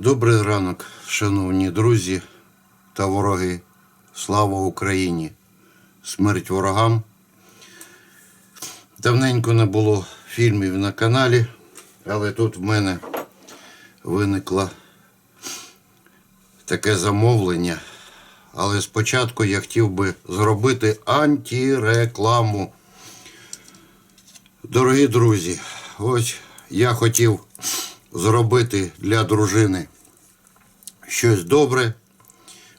Добрий ранок, шановні друзі та вороги. Слава Україні! Смерть ворогам. Давненько не було фільмів на каналі, але тут в мене виникло таке замовлення. Але спочатку я хотів би зробити антирекламу. Дорогі друзі, ось я хотів зробити для дружини щось добре,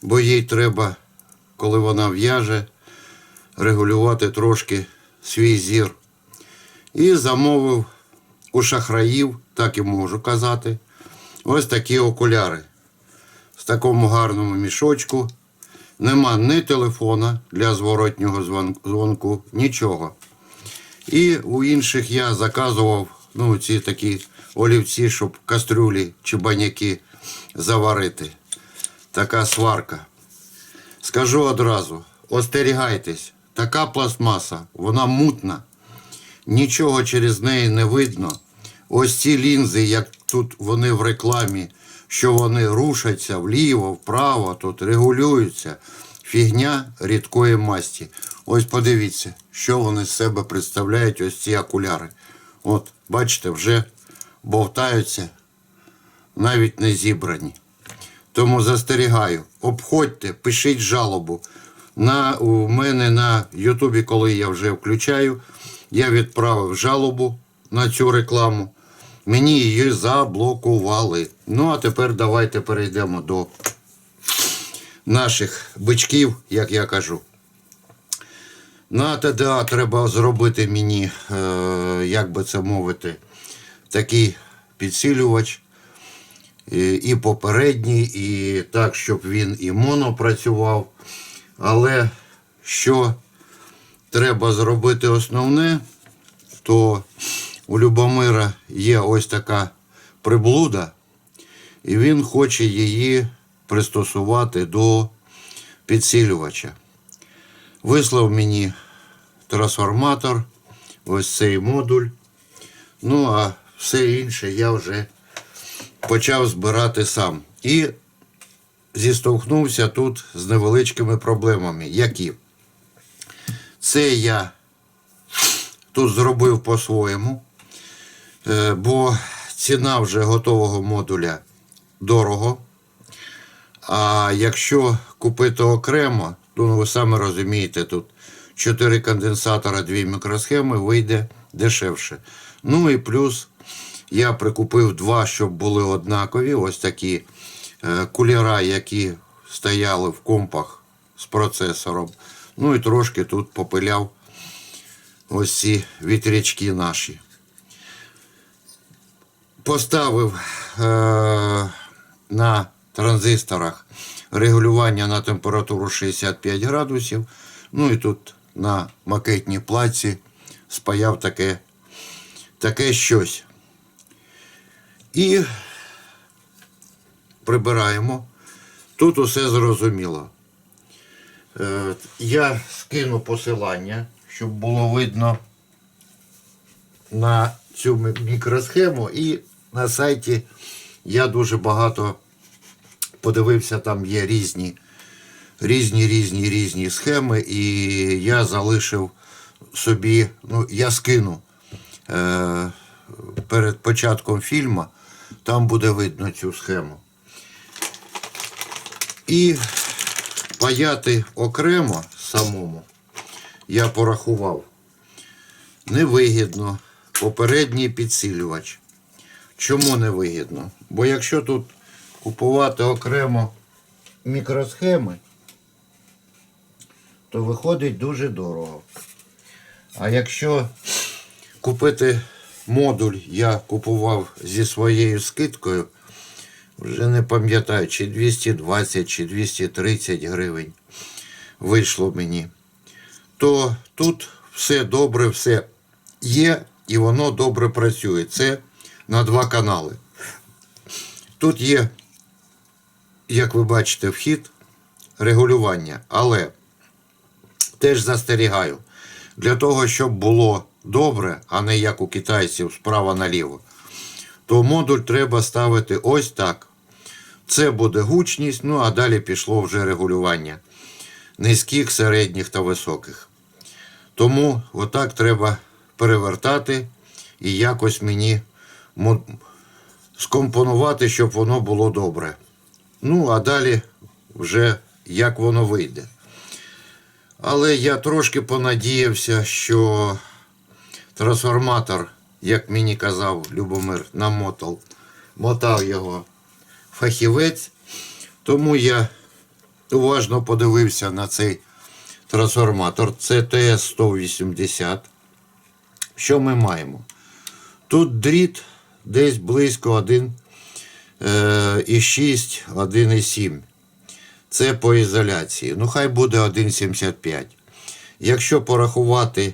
бо їй треба, коли вона в'яже, регулювати трошки свій зір. І замовив у шахраїв, так і можу казати, ось такі окуляри. В такому гарному мішочку. Нема ні телефона для зворотнього дзвонку, нічого. І у інших я заказував ну, ці такі олівці, щоб кастрюлі чи баняки заварити. Така сварка. Скажу одразу: остерігайтесь, така пластмаса, вона мутна, нічого через неї не видно. Ось ці лінзи, як тут вони в рекламі, що вони рушаться вліво, вправо, тут регулюються. Фігня рідкої масті. Ось подивіться, що вони з себе представляють, ось ці окуляри. От, бачите, вже бовтаються, навіть не зібрані. Тому застерігаю, обходьте, пишіть жалобу. На, у мене на Ютубі, коли я вже включаю, я відправив жалобу на цю рекламу. Мені її заблокували. Ну, а тепер давайте перейдемо до наших бичків, як я кажу. На ТДА треба зробити мені, е, як би це мовити, такий підсилювач. І, і попередній, і так, щоб він і моно працював. Але що треба зробити основне, то у Любомира є ось така приблуда, і він хоче її пристосувати до підсилювача. Вислав мені трансформатор, ось цей модуль. Ну, а все інше я вже почав збирати сам. І зіштовхнувся тут з невеличкими проблемами. Які? Це я тут зробив по-своєму, е, бо ціна вже готового модуля дорого. А якщо купити окремо, то ну, ви самі розумієте, тут 4 конденсатора, 2 мікросхеми вийде дешевше. Ну і плюс я прикупив два, щоб були однакові. Ось такі е, кулера, які стояли в компах з процесором. Ну і трошки тут попиляв ось ці вітрячки наші. Поставив е, на транзисторах регулювання на температуру 65 градусів. Ну і тут на макетній плаці спаяв таке, таке щось. І прибираємо. Тут усе зрозуміло. Е, Я скину посилання, щоб було видно на цю мікросхему. І на сайті я дуже багато подивився, там є різні, різні, різні, різні схеми, і я залишив собі, ну, я скину перед початком фільму, там буде видно цю схему. І паяти окремо самому я порахував. Невигідно. Попередній підсилювач. Чому невигідно? Бо якщо тут купувати окремо мікросхеми, то виходить дуже дорого. А якщо купити модуль, я купував зі своєю скидкою, вже не пам'ятаю, чи 220, чи 230 гривень вийшло мені, то тут все добре, все є і воно добре працює. Це на два канали. Тут є, як ви бачите, вхід регулювання, але теж застерігаю, для того, щоб було добре, а не як у китайців справа наліво, то модуль треба ставити ось так. Це буде гучність, ну а далі пішло вже регулювання низьких, середніх та високих. Тому отак треба перевертати і якось мені скомпонувати, щоб воно було добре. Ну, а далі вже як воно вийде. Але я трошки понадіявся, що трансформатор, як мені казав Любомир, намотав, мотав його фахівець. Тому я уважно подивився на цей трансформатор. Це ТС-180. Що ми маємо? Тут дріт десь близько 1,6, 1,7. Це по ізоляції. Ну, хай буде 1,75. Якщо порахувати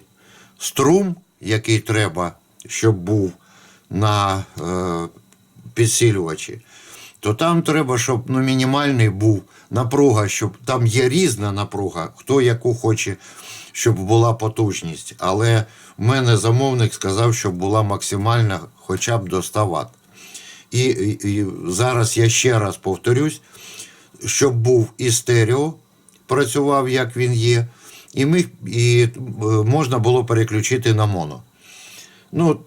струм, який треба, щоб був на е, підсилювачі, то там треба, щоб ну, мінімальний був напруга, щоб там є різна напруга, хто яку хоче, щоб була потужність. Але в мене замовник сказав, щоб була максимальна хоча б до 100 Вт. І, і, і зараз я ще раз повторюсь, щоб був і стерео, працював, як він є, і, міг, і е, можна було переключити на моно. Ну,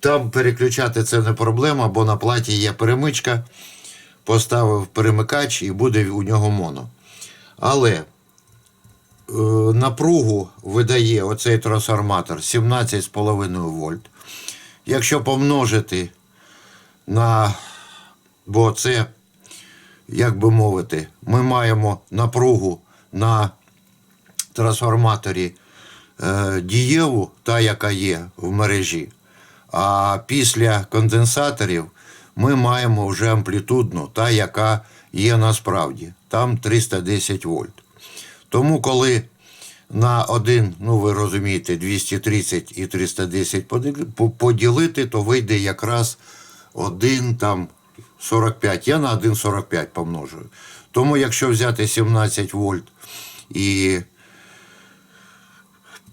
там переключати це не проблема, бо на платі є перемичка. Поставив перемикач і буде у нього моно. Але е, напругу видає оцей трансформатор 17,5 вольт. Якщо помножити на. Бо це, як би мовити, ми маємо напругу на трансформаторі е, дієву, та, яка є в мережі. А після конденсаторів ми маємо вже амплітудну, та, яка є насправді. Там 310 вольт. Тому, коли на один, ну ви розумієте, 230 і 310 поділити, то вийде якраз 1 там 45. Я на 1,45 помножую. Тому, якщо взяти 17 вольт і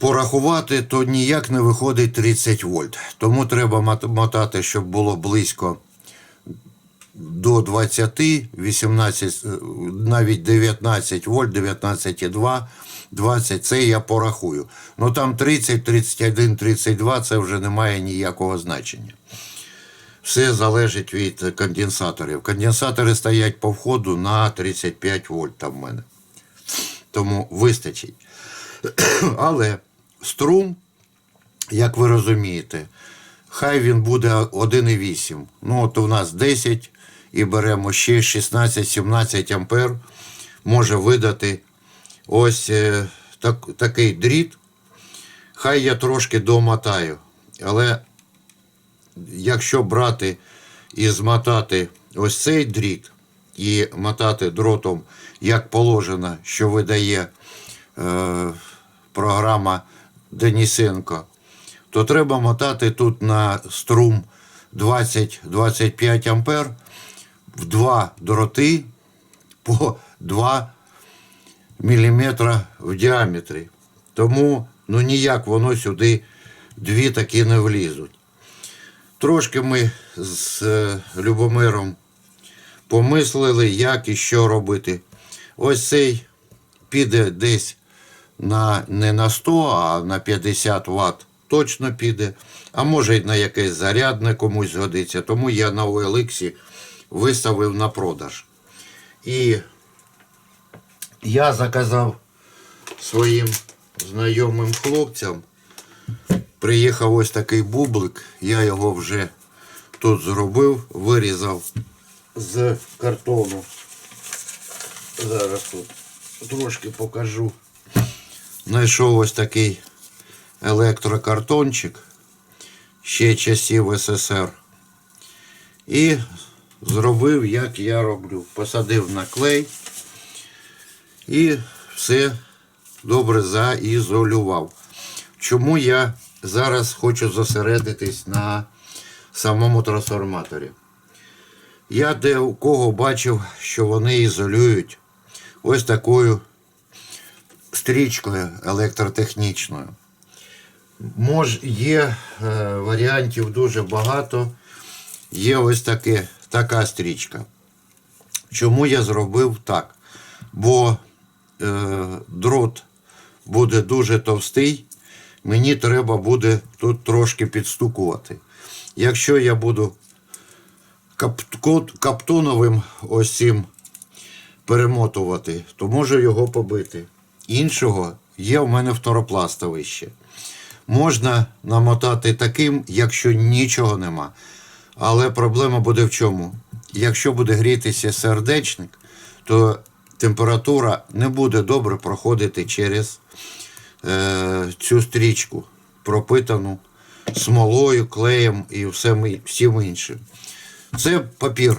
порахувати, то ніяк не виходить 30 вольт. Тому треба мотати, щоб було близько до 20, 18, е, навіть 19 вольт, 19,2, 20, це я порахую. Ну там 30, 31, 32 це вже не має ніякого значення. Все залежить від конденсаторів. Конденсатори стоять по входу на 35 вольт там в мене. Тому вистачить. Але струм, як ви розумієте, хай він буде 1,8. Ну, от у нас 10 і беремо ще 16-17 ампер може видати ось е, так, такий дріт. Хай я трошки домотаю. Але якщо брати і змотати ось цей дріт і мотати дротом, як положено, що видає е, програма Денисенко, то треба мотати тут на струм 20-25 ампер в два дроти по 2 мм в діаметрі. Тому ну ніяк воно сюди дві такі не влізуть. Трошки ми з е, Любомиром помислили, як і що робити. Ось цей піде десь на, не на 100, а на 50 Вт точно піде. А може й на якесь зарядне комусь згодиться. Тому я на OLX виставив на продаж. І я заказав своїм знайомим хлопцям. Приїхав ось такий бублик, я його вже тут зробив, вирізав з картону. Зараз тут трошки покажу. Знайшов ось такий електрокартончик ще часів СССР. І зробив, як я роблю. Посадив на клей і все добре заізолював. Чому я зараз хочу зосередитись на самому трансформаторі? Я де у кого бачив, що вони ізолюють ось такою стрічкою електротехнічною. Мож, є е, варіантів дуже багато. Є ось таке, така стрічка. Чому я зробив так? Бо е, дрот буде дуже товстий, мені треба буде тут трошки підстукувати. Якщо я буду кап- каптоновим ось цим перемотувати, то можу його побити. Іншого є в мене второпластовий ще. Можна намотати таким, якщо нічого нема. Але проблема буде в чому? Якщо буде грітися сердечник, то температура не буде добре проходити через е, цю стрічку, пропитану смолою, клеєм і всім, всім іншим. Це папір.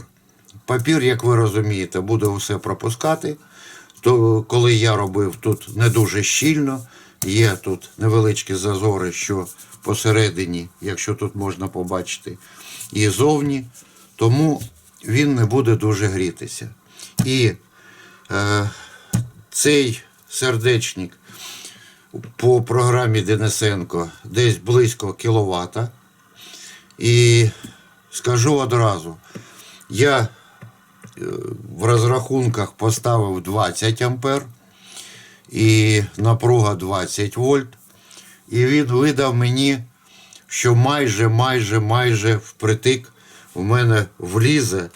Папір, як ви розумієте, буде все пропускати. То коли я робив тут не дуже щільно, є тут невеличкі зазори, що посередині, якщо тут можна побачити, і зовні, тому він не буде дуже грітися. І е, цей сердечник по програмі Денисенко десь близько кіловата. І скажу одразу, я в розрахунках поставив 20 ампер і напруга 20 вольт. І він видав мені, що майже, майже, майже впритик в мене влізе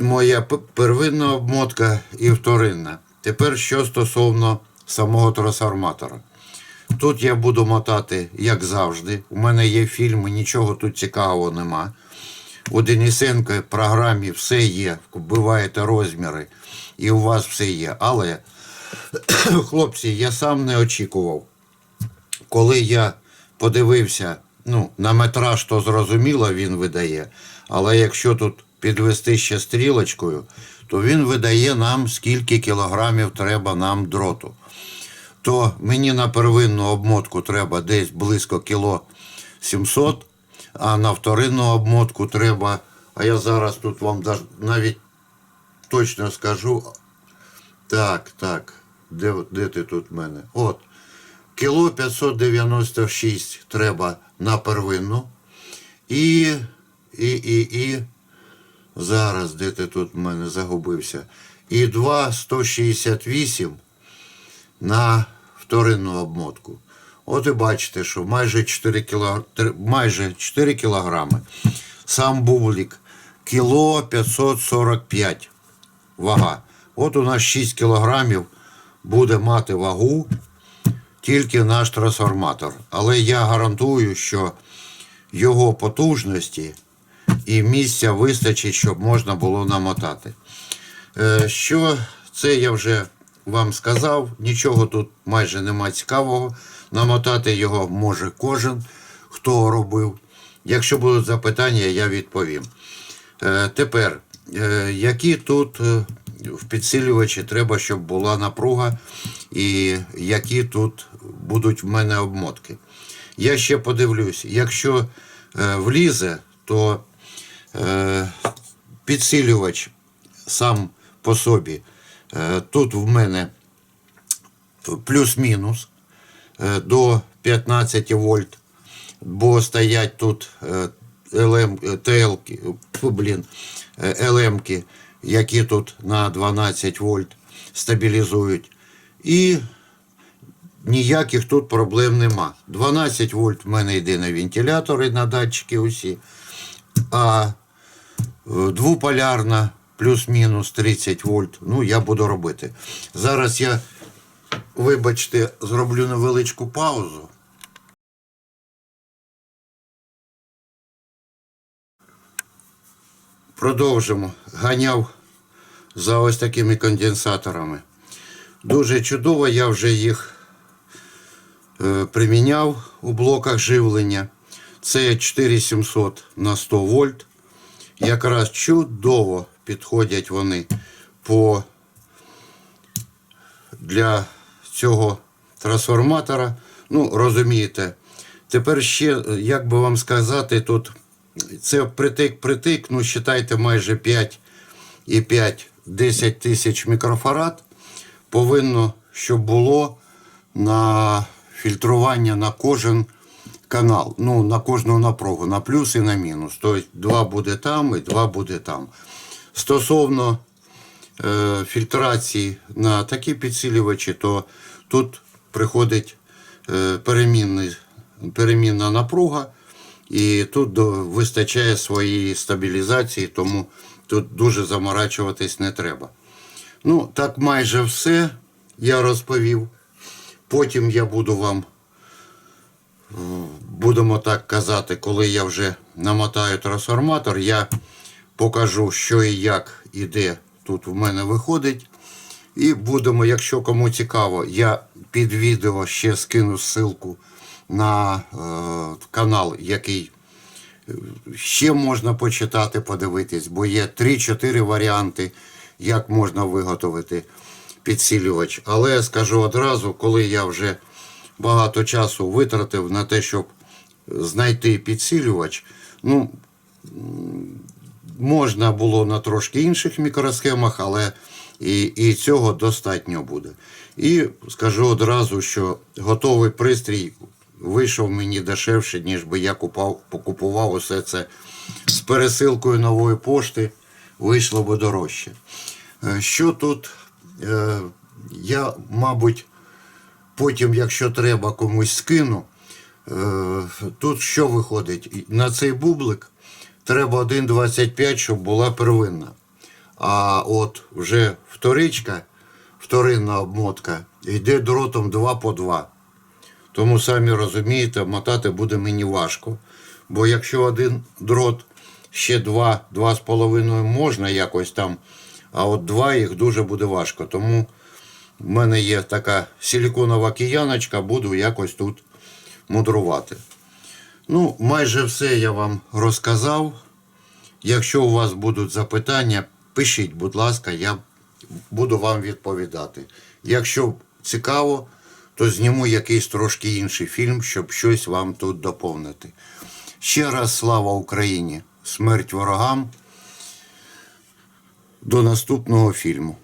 моя первинна обмотка і вторинна. Тепер що стосовно самого трансформатора. Тут я буду мотати, як завжди. У мене є фільми, нічого тут цікавого нема. У Денисенка в програмі все є, вбиваєте розміри, і у вас все є. Але, хлопці, я сам не очікував. Коли я подивився, ну, на метраж, то зрозуміло, він видає. Але якщо тут підвести ще стрілочкою, то він видає нам, скільки кілограмів треба нам дроту то мені на первинну обмотку треба десь близько кіло 700, а на вторинну обмотку треба, а я зараз тут вам навіть точно скажу. Так, так, де, де ти тут в мене? От. Кіло 596 треба на первинну. І, і, і, і, зараз, де ти тут в мене загубився? І 2 168 на вторинну обмотку. От і бачите, що майже 4, кіло, майже 4 кілограми. Сам бублік кіло 545 вага. От у нас 6 кілограмів буде мати вагу тільки наш трансформатор. Але я гарантую, що його потужності і місця вистачить, щоб можна було намотати. Е, Що це я вже вам сказав, нічого тут майже нема цікавого. Намотати його може кожен, хто робив. Якщо будуть запитання, я відповім. Е, Тепер, е, які тут е, в підсилювачі треба, щоб була напруга, і які тут будуть в мене обмотки. Я ще подивлюсь, якщо влізе, то підсилювач сам по собі. Тут в мене плюс-мінус до 15 вольт, бо стоять тут е, ЛМ, е, ТЛ, блін, е, ЛМки, які тут на 12 вольт стабілізують. І ніяких тут проблем нема. 12 вольт в мене йде на вентилятори, на датчики усі. А е, двополярна плюс-мінус 30 вольт. Ну, я буду робити. Зараз я, вибачте, зроблю невеличку паузу. Продовжимо. Ганяв за ось такими конденсаторами. Дуже чудово, я вже їх е, приміняв у блоках живлення. Це 4700 на 100 вольт. Якраз чудово підходять вони по для цього трансформатора. Ну, розумієте. Тепер ще, як би вам сказати, тут це притик-притик, ну, вважайте, майже 5 і 5 10 тисяч мікрофарад. Повинно, щоб було на фільтрування на кожен канал, ну, на кожну напругу, на плюс і на мінус. Тобто два буде там і два буде там. Стосовно е, фільтрації на такі підсилювачі, то тут приходить е, перемінний, перемінна напруга, і тут вистачає своєї стабілізації, тому тут дуже заморачуватись не треба. Ну, так майже все я розповів. Потім я буду вам, е, будемо так казати, коли я вже намотаю трансформатор, я покажу, що і як і де тут в мене виходить. І будемо, якщо кому цікаво, я під відео ще скину ссылку на е, канал, який е, ще можна почитати, подивитись, бо є 3-4 варіанти, як можна виготовити підсилювач. Але я скажу одразу, коли я вже багато часу витратив на те, щоб знайти підсилювач, ну, можна було на трошки інших мікросхемах, але і, і цього достатньо буде. І скажу одразу, що готовий пристрій вийшов мені дешевше, ніж би я купав, покупував усе це з пересилкою нової пошти, вийшло би дорожче. Е, Що тут? Е, Я, мабуть, потім, якщо треба, комусь скину. Е, Тут що виходить? На цей бублик треба 1,25, щоб була первинна. А от вже вторичка, вторинна обмотка, йде дротом 2 по 2. Тому самі розумієте, мотати буде мені важко. Бо якщо один дрот ще два, два з половиною можна якось там, а от два їх дуже буде важко. Тому в мене є така силіконова кияночка, буду якось тут мудрувати. Ну, майже все я вам розказав. Якщо у вас будуть запитання, пишіть, будь ласка, я буду вам відповідати. Якщо цікаво, то зніму якийсь трошки інший фільм, щоб щось вам тут доповнити. Ще раз слава Україні! Смерть ворогам! До наступного фільму.